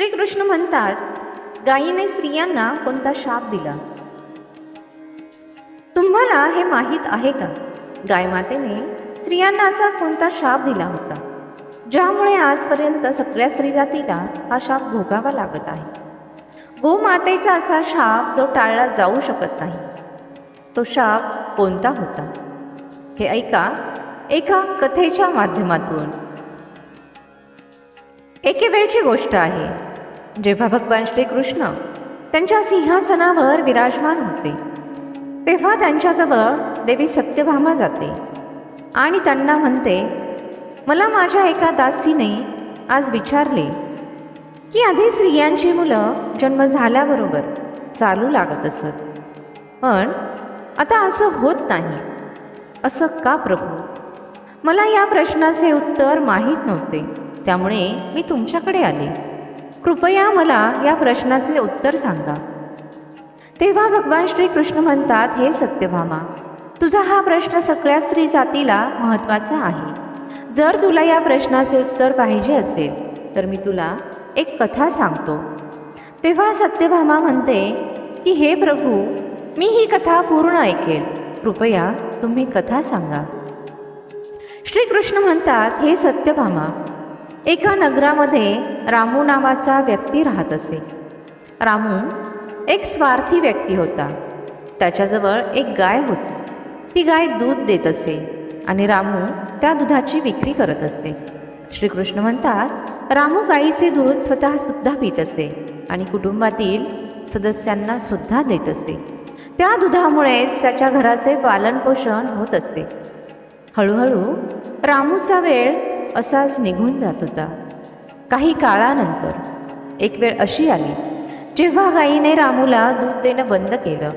श्रीकृष्ण म्हणतात गायीने स्त्रियांना कोणता शाप दिला? तुम्हाला हे माहीत आहे का? गायमातेने स्त्रियांना असा कोणता शाप दिला होता? ज्यामुळे आजपर्यंत सगळ्या स्त्री जातीला हा शाप भोगावा लागत आहे. गोमातेचा असा शाप जो टाळला जाऊ शकत नाही. तो शाप कोणता होता? हे ऐका एका कथेच्या माध्यमातून. एके वेळची गोष्ट आहे. जेव्हा भगवान श्रीकृष्ण त्यांच्या सिंहासनावर विराजमान होते तेव्हा त्यांच्याजवळ देवी सत्यभामा जाते आणि त्यांना म्हणते मला माझ्या एका दासीने आज विचारले की आधी स्त्रियांची मुलं जन्म झाल्याबरोबर चालू लागत असत पण आता असं होत नाही. असं का प्रभू? मला या प्रश्नाचे उत्तर माहीत नव्हते त्यामुळे मी तुमच्याकडे आले. कृपया मला या प्रश्नाचे उत्तर सांगा. तेव्हा भगवान श्रीकृष्ण म्हणतात हे सत्यभामा तुझा हा प्रश्न सगळ्या स्त्री जातीला महत्त्वाचा आहे. जर तुला या प्रश्नाचे उत्तर पाहिजे असेल तर मी तुला एक कथा सांगतो. तेव्हा सत्यभामा म्हणते की हे प्रभू मी ही कथा पूर्ण ऐकेल. कृपया तुम्ही कथा सांगा. श्रीकृष्ण म्हणतात हे सत्यभामा एका नगरामध्ये रामू नावाचा व्यक्ती राहत असे. रामू एक स्वार्थी व्यक्ती होता. त्याच्याजवळ एक गाय होती. ती गाय दूध देत असे आणि रामू त्या दुधाची विक्री करत असे. श्रीकृष्ण म्हणतात रामू गाईचे दूध स्वतःसुद्धा पित असे आणि कुटुंबातील सदस्यांना सुद्धा देत असे. त्या दुधामुळेच त्याच्या घराचे पालनपोषण होत असे. हळूहळू रामूचा वेळ असाच निघून जात होता. काही काळानंतर एक वेळ अशी आली जेव्हा गायीने रामूला दूध देणं बंद केलं.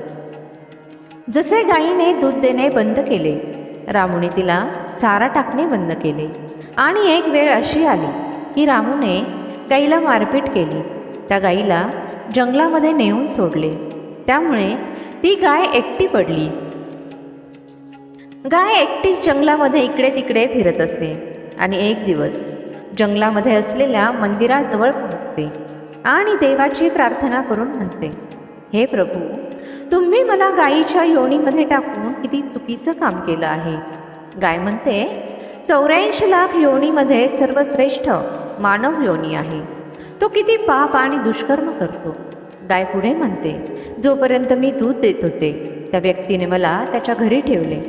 जसे गायीने दूध देणे बंद केले रामूने तिला चारा टाकणे बंद केले. आणि एक वेळ अशी आली की रामूने गाईला मारपीट केली. त्या गाईला जंगलामध्ये नेऊन सोडले. त्यामुळे ती गाय एकटी पडली. गाय एकटीच जंगलामध्ये इकडे तिकडे फिरत असे. आणि एक दिवस जंगलामध्ये असलेल्या मंदिराजवळ पोहोचते आणि देवाची प्रार्थना करून म्हणते हे प्रभू तुम्ही मला गायीच्या योनीमध्ये टाकून किती चुकीचं काम केलं आहे. गाय म्हणते चौऱ्याऐंशी लाख योनीमध्ये सर्वश्रेष्ठ मानव योनी आहे. तो किती पाप आणि दुष्कर्म करतो. गाय पुढे म्हणते जोपर्यंत मी दूध देत होते त्या व्यक्तीने मला त्याच्या घरी ठेवले.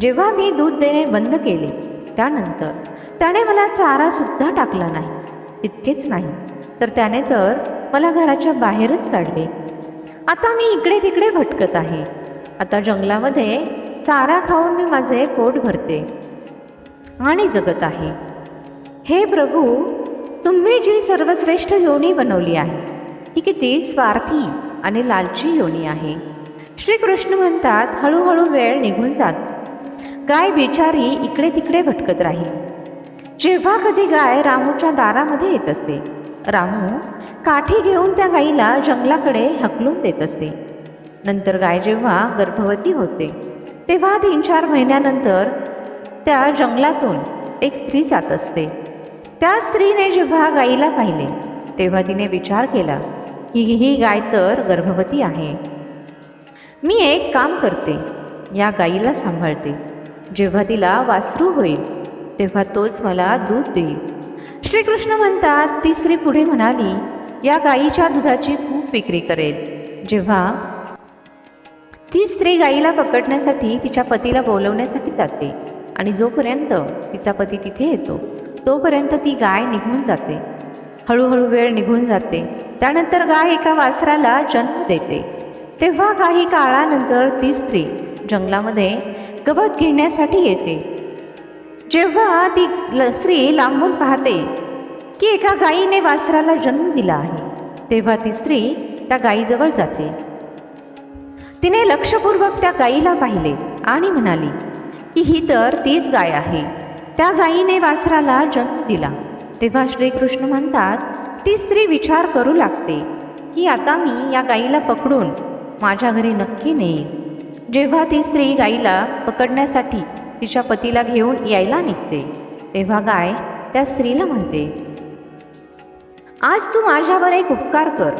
जेव्हा मी दूध देणे बंद केले त्यानंतर त्याने मला चारासुद्धा टाकला नाही. इतकेच नाही. तर त्याने तर मला घराच्या बाहेरच काढले. आता मी इकडे तिकडे भटकत आहे. आता जंगलामध्ये चारा खाऊन मी माझे पोट भरते आणि जगत आहे. हे प्रभू तुम्ही जी सर्वश्रेष्ठ योनी बनवली आहे ती किती स्वार्थी आणि लालची योनी आहे. श्रीकृष्ण म्हणतात हळूहळू वेळ निघून जात. गाय बिचारी इकडे तिकडे भटकत राहील. जेव्हा कधी गाय रामूच्या दारामध्ये येत असे रामू काठी घेऊन त्या गाईला जंगलाकडे हकलून देत असे. नंतर गाय जेव्हा गर्भवती होते तेव्हा तीन चार महिन्यानंतर त्या जंगलातून एक स्त्री जात असते. त्या स्त्रीने जेव्हा गाईला पाहिले तेव्हा तिने विचार केला की ही गाय तर गर्भवती आहे. मी एक काम करते या गाईला सांभाळते. जेव्हा तिला वासरू होईल तेव्हा तोच मला दूध देईल. श्रीकृष्ण म्हणतात ती स्त्री पुढे म्हणाली या गाईच्या दुधाची खूप विक्री करेल. जेव्हा ती स्त्री गाईला पकडण्यासाठी तिच्या पतीला बोलवण्यासाठी जाते आणि जोपर्यंत तिचा पती तिथे येतो तोपर्यंत ती गाय निघून जाते. हळूहळू वेळ निघून जाते. त्यानंतर गाय एका वासराला जन्म देते. तेव्हा काही काळानंतर ती स्त्री जंगलामध्ये गवत घेण्यासाठी येते. जेव्हा ती ल स्त्री लांबून पाहते की एका गायीने वासराला जन्म दिला आहे तेव्हा ती स्त्री त्या गायीजवळ जाते. तिने लक्षपूर्वक त्या गायीला पाहिले आणि म्हणाली की ही तर तीच गाय आहे. त्या गायीने वासराला जन्म दिला. तेव्हा श्रीकृष्ण म्हणतात ती स्त्री विचार करू लागते की आता मी या गाईला पकडून माझ्या घरी नक्की नेईल जेव्हा ती स्त्री गाईला पकडण्यासाठी तिच्या पतीला घेऊन यायला निघते. तेव्हा गाय त्या स्त्रीला म्हणते आज तू माझ्यावर एक उपकार कर.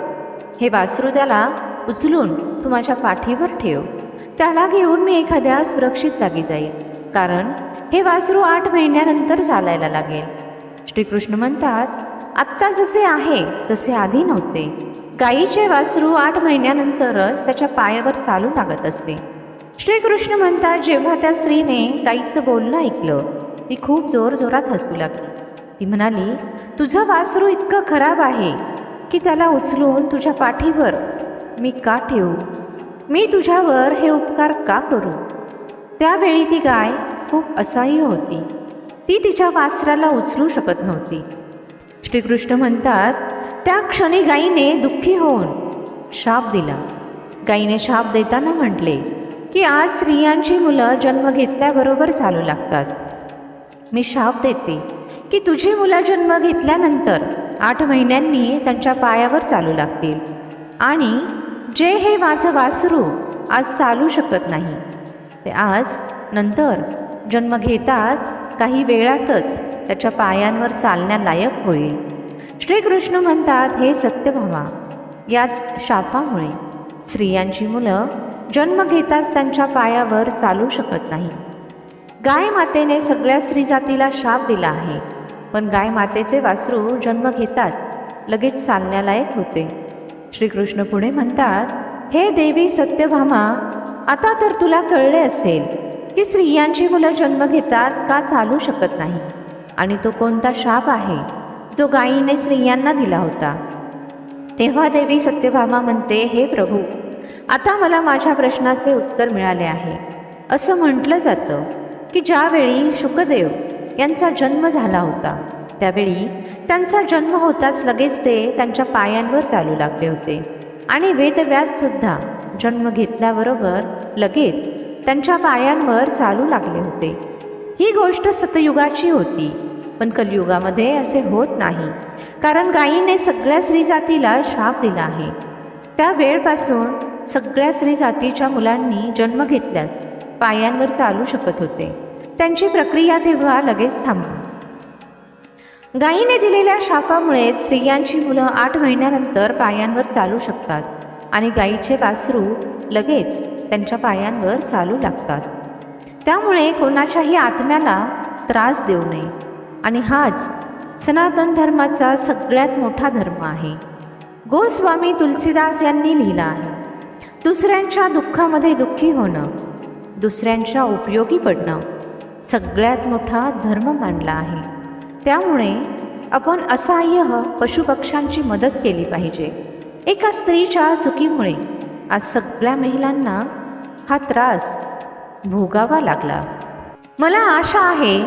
हे वासरू त्याला उचलून तू माझ्या पाठीवर ठेव. त्याला घेऊन मी एखाद्या सुरक्षित जागी जाईल. कारण हे वासरू आठ महिन्यानंतर चालायला लागेल. श्रीकृष्ण म्हणतात आत्ता जसे आहे तसे आधी नव्हते. गाईचे वासरू आठ महिन्यानंतरच त्याच्या पायावर चालू लागत असते. श्रीकृष्ण म्हणतात जेव्हा त्या स्त्रीने गाईचं बोलणं ऐकलं ती खूप जोरजोरात हसू लागली. ती म्हणाली तुझं वासरू इतकं खराब आहे की त्याला उचलून तुझ्या पाठीवर मी का ठेवू? मी तुझ्यावर हे उपकार का करू? त्यावेळी ती गाय खूप असह्य होती. ती तिच्या वासराला उचलू शकत नव्हती. श्रीकृष्ण म्हणतात त्या क्षणी गाईने दुःखी होऊन शाप दिला. गाईने शाप देताना म्हटले की आज स्त्रियांची मुलं जन्म घेतल्याबरोबर चालू लागतात. मी शाप देते की तुझी मुलं जन्म घेतल्यानंतर आठ महिन्यांनी त्यांच्या पायावर चालू लागतील. आणि जे हे माझं वासरू आज चालू शकत नाही ते आज नंतर जन्म घेताच काही वेळातच त्याच्या पायांवर चालण्यालायक होईल. श्रीकृष्ण म्हणतात हे सत्यभामा याच शापामुळे स्त्रियांची मुलं जन्म घेताच त्यांच्या पायावर चालू शकत नाही. गाय मातेने सगळ्या स्त्री जातीला शाप दिला आहे पण गाय मातेचे वासरू जन्म घेताच लगेच चालण्यालायक होते. श्रीकृष्ण पुढे म्हणतात हे देवी सत्यभामा आता तर तुला कळले असेल की स्त्रियांची मुलं जन्म घेताच का चालू शकत नाही आणि तो कोणता शाप आहे जो गायीने स्त्रियांना दिला होता? तेव्हा देवी सत्यभामा म्हणते हे प्रभू आता मला माझ्या प्रश्नाचे उत्तर मिळाले आहे. असं म्हटलं जातं की ज्यावेळी शुकदेव यांचा जन्म झाला होता त्यावेळी त्यांचा जन्म होताच लगेच ते त्यांच्या पायांवर चालू लागले होते आणि वेदव्याससुद्धा जन्म घेतल्याबरोबर लगेच त्यांच्या पायांवर चालू लागले होते. ही गोष्ट सतयुगाची होती पण कलियुगामध्ये असे होत नाही कारण गायीने सगळ्या स्त्री जातीला श्राप दिला आहे. त्या वेळपासून सगळ्या स्त्री जातीच्या मुलांनी जन्म घेतल्यास पायांवर चालू शकत होते. त्यांची प्रक्रिया तेव्हा लगेच थांबली. गायीने दिलेल्या शापामुळे स्त्रियांची मुलं आठ महिन्यानंतर पायांवर चालू शकतात आणि गायीचे वासरू लगेच त्यांच्या पायांवर चालू लागतात. त्यामुळे कोणाच्याही आत्म्याला त्रास देऊ नये. आणि हाच सनातन धर्माचा सगळ्यात मोठा धर्म आहे. गोस्वामी तुलसीदास यांनी लिहिला आहे. दुसऱ्यांच्या दुःखामध्ये दुःखी होणं दुसऱ्यांच्या उपयोगी पडणं सगळ्यात मोठा धर्म मानला आहे. त्यामुळे आपण असहाय्य पशुपक्ष्यांची मदत केली पाहिजे. एका स्त्रीच्या चुकीमुळे आज सगळ्या महिलांना हा त्रास भोगावा लागला. मला आशा आहे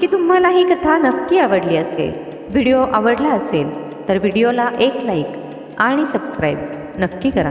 की तुम्हाला ही कथा नक्की आवडली असेल व्हिडिओ आवडला असेल तर व्हिडिओला एक लाईक आणि सबस्क्राईब नक्की करा.